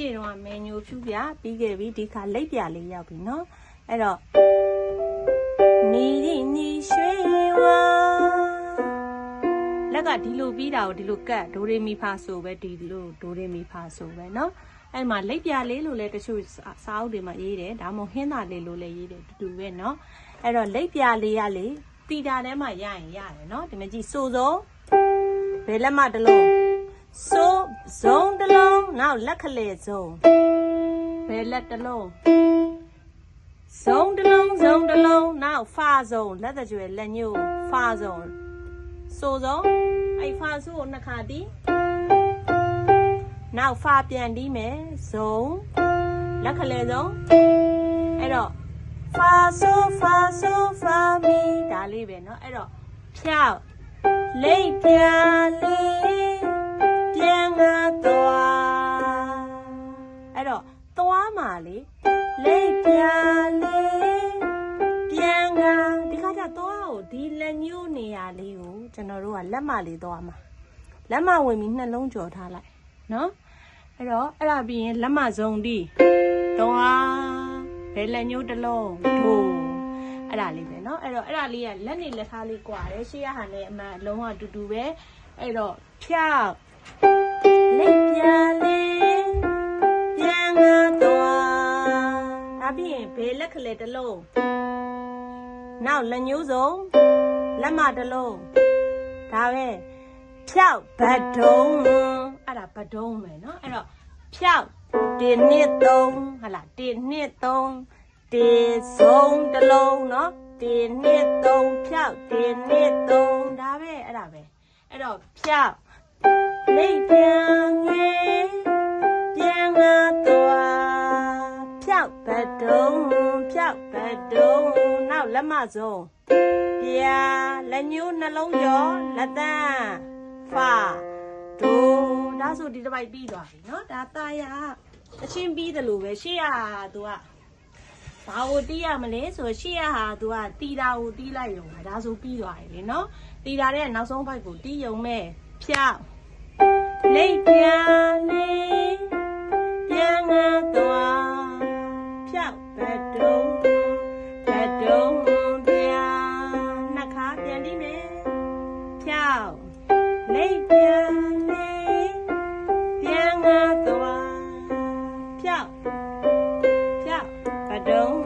ဒီတော့မန်ညိုဖြူပြပြီးခဲ့ပြီဒီခါလိပ်ပြလေးရောက်ပြီเนาะအဲ့တော့နီရီနီရွှေဝါလက်ကဒီလိုပြီးတာကိုဒီလိုကတ်ဒိုရေမီဖာဆိုပဲဒီလိုဒိုရေမီဖာဆိုပဲเนาะအဲ့မှာလိပ်ပြလေးလို့လည်းတချို့စာအုပ်တွေမှာရေးတယ်ဒါမှမဟုတ်ဟင်းသာလေးလို့လည်းရေးတယ်တူတူပဲเนาะအဲ့တော့လိပ်ပြလေးရလေတီတာထဲမှာရရင်ရတယ်เนาะဒီမှာကြည့်စိုးစုံဘယ်လက်မတစ်လုံး စိုးဇုံတစ်လုံး နောက်လက်ခလေဇုံဘယ်လက်တစ်လုံးဇုံတစ်လုံးဇုံတစ်လုံးနောက်ဖာဇုံလက်တကြွယ်လက်ညို့ဖာဇုံစိုးဇုံအဲ့ဖာစုကိုနှစ်ခါတီးနောက်ဖာပြန်တီးမယ်ဇုံလက်ခလေဇုံအဲ့တော့ဖာဆိုဖာဆိုဖာမီဒါလေးပဲเนาะအဲ့တော့ဖြောက်လိပ်ပြလေး သွားမှာလေလိပ်ပြလေးပြန်ငါဒီခါကျသွားကိုဒီလက်ညှိုးနေရာလေးကိုကျွန်တော်တို့ကလက်မလေးသွားမှာလက်မဝင်ပြီးနှလုံးကြော်ထားလိုက်နော်အဲ့တော့အဲ့ဒါပြီးရင်လက်မစုံတီသွားဘယ်လက်ညှိုးတစ်လုံးဒို့အဲ့ဒါလေးပဲเนาะအဲ့တော့အဲ့ဒါလေးကလက်နေလက်ထားလေးกว่าတယ်ရှေ့ရဟာနဲ့အမှန်အလုံးဝအတူတူပဲအဲ့တော့ဖြောက်လိပ် ဘယ်လက်ကလေးတစ်လုံးနောက်လက်ညှိုးစုံလက်မတစ်လုံးဒါပဲဖြောက်ဘတ်တုံးအဲ့ဒါဘတ်တုံးပဲเนาะအဲ့တော့ဖြောက်1နှစ်3ဟလာ1နှစ်3တေဆုံးတစ်လုံးเนาะ1နှစ်3ဖြောက်1နှစ်3ဒါပဲအဲ့ဒါပဲအဲ့တော့ဖြောက်လိပ်ပြန်ငယ် သွားဖြောက်ဘတ်တုံးဖြောက်ဘတ်တုံးနောက်လက်မစုံပြာလက်ညှိုးနှလုံးကျော်လက်တန်းဖာဒိုဒါဆိုဒီတစ်ပိုက်ပြီးသွားပြီเนาะဒါตายာအချင်းပြီးတယ်လို့ပဲရှေ့ရသူကဘာကိုတီးရမလဲဆိုရှေ့ရဟာသူကတီတာကိုတီးလိုက်ရုံပဲဒါဆိုပြီးသွားပြီလေเนาะတီတာတဲ့နောက်ဆုံးဘိုက်ကိုတီးရုံမဲ့ဖြောက်လိပ်ပြန် လိတ်ပြန်လေပြန်ငါသွားပြောက်ပြောက်ပဒုံ